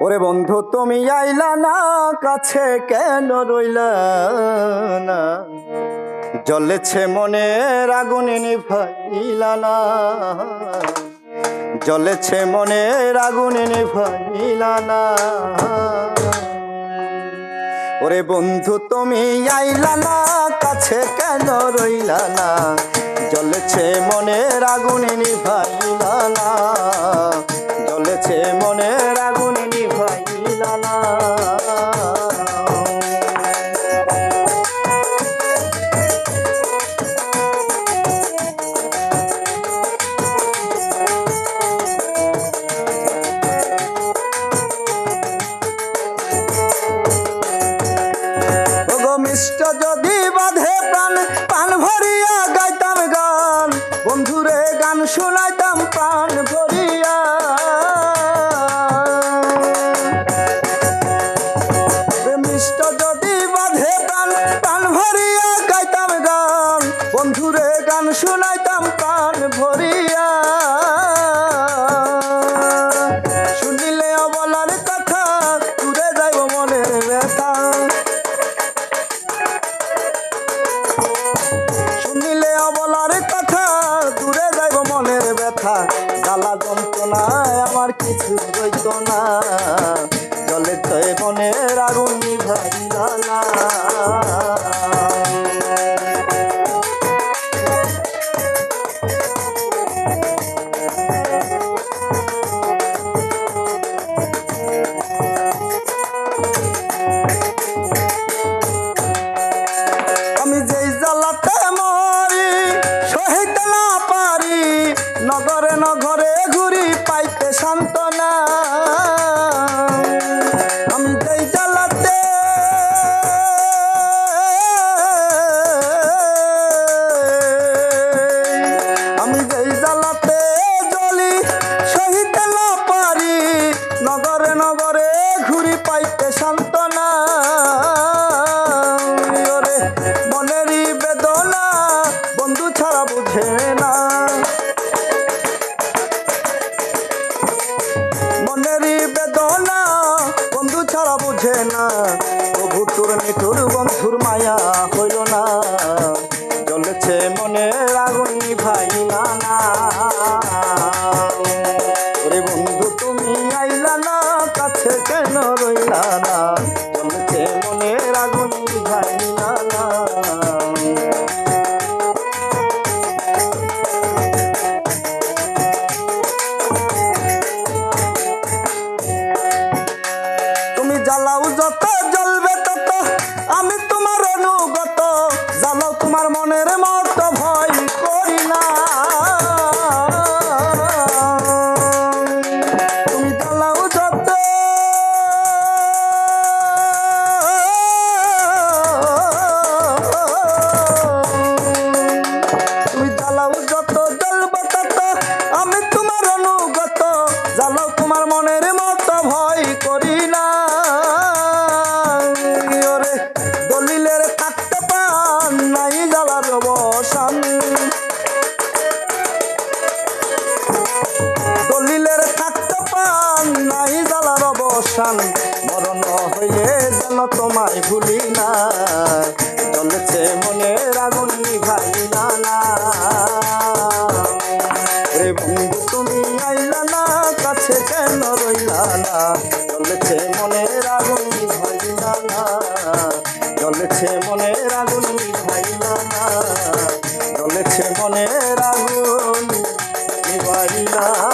ওরে বন্ধু, তুমি আইলা না? কাছে কেন রইলা না? জ্বলেছে মনের আগুনে নিভাইলা না। জ্বলেছে মনের আগুনে নিভাইলা না। ওরে বন্ধু, তুমি আইলা না? কাছে কেন রইলা না? জ্বলেছে মনের আগুনে নিভাইলা মিষ্ট যদি বাঁধে প্রাণ প্রাণ ভরিয়া গাইতাম গান। বন্ধুরে গান শোনাইতাম প্রাণ ভরিয়া আমার কিছু হইত না। জলে তয় মনের আগুন নিভাইলা প্রভু তোর নিঠুর বন্ধুর মায়া হইল না। জ্বলেছে মনের আগুন নিভাইলা না। ওরে বন্ধু, তুমি আইলা না, কাছে কেন রইলা না? জ্বলেছে মনের আগুন নিভাইলা না। তুমি জ্বালাও যত দলিলের থাকতে পান নাই, জ্বালার অবসান। মরণ হইলে যেন তোমায় ভুলি না। চলেছে মনের আগুন নিভাই না। রে বন্ধু, তুমি আইলা না, কাছে কেন রইলা না? চলেছে মনের আগুন নিভাই না। চলেছে Krishna.